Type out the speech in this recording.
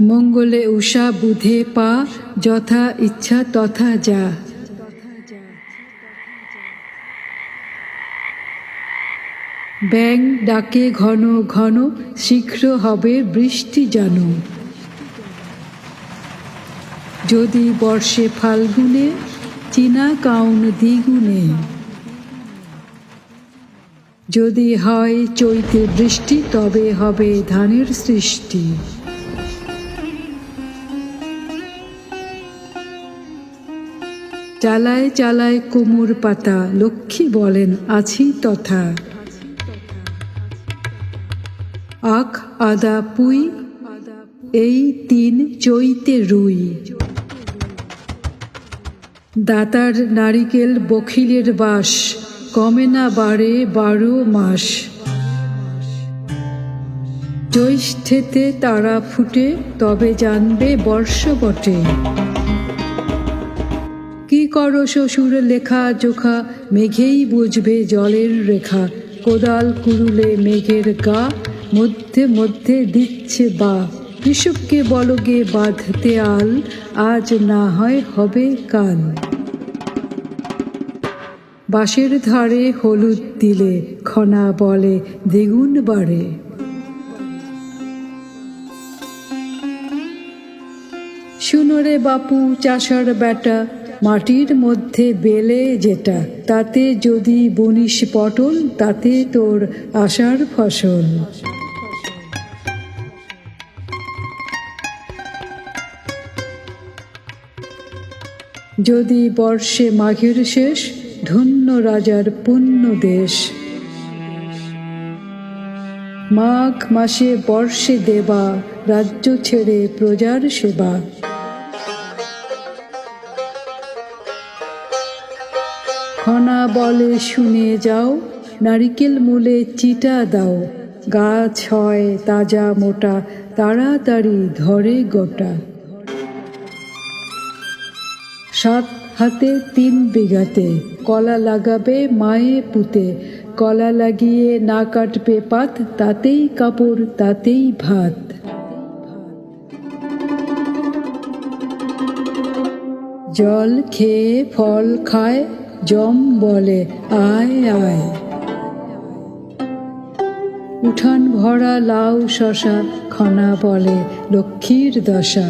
মঙ্গলে উষা বুধে পা, যথা ইচ্ছা তথা যা। ব্যাং ডাকে ঘন ঘন, শীঘ্র হবে বৃষ্টি জানো যদি বর্ষে ফাল্গুনে, চীনা কাউন দ্বিগুণে। যদি হয় চৈতে বৃষ্টি, তবে হবে ধানের সৃষ্টি। চালায় চালায় কুমুর পাতা, লক্ষ্মী বলেন, আছি তথা। আখ, আদা, পুই, এই তিন চৈতে রুই। দাতার নারিকেল বখিলের বাস, কমে না বাড়ে বারো মাস। জ্যৈষ্ঠেতে তারা ফুটে, তবে জানবে বর্ষ বটে করো শ্বশুর লেখা জোখা, মেঘেই বুঝবে জলের রেখা। কোদাল কুরুলে মেঘের গা, মধ্যে মধ্যে দিচ্ছে বা। কৃষককে বলগে বাঁধতে আল, আজ না হয় হবে কাল। বাঁশের ধারে হলুদ দিলে, খনা বলে দ্বিগুণ বাড়ে। শুনরে বাপু, চাষার বেটা মাটির মধ্যে বেলে যেটা, তাতে যদি বনিস পটল, তাতে তোর আশার ফসল। যদি বর্ষে মাঘের শেষ, ধন্য রাজার পুণ্য দেশ। মাঘ মাসে বর্ষে দেবা, রাজ্য ছেড়ে প্রজার সেবা। খনা বলে শুনে যাও, নারিকেল মূলে চিটা দাও। গাছ হয় তাজা মোটা, তাড়াতাড়ি ধরে গোটা। সাত হাতে তিন বিঘাতে, কলা লাগাবে মায়ে পুঁতে। কলা লাগিয়ে না কাটবে পাত, তাতেই কাপড়, তাতেই ভাত। জল খেয়ে ফল খায় জম বলে আয় আয়। উঠান ভরা লাউ শশা খনা বলে লক্ষ্মীর দশা।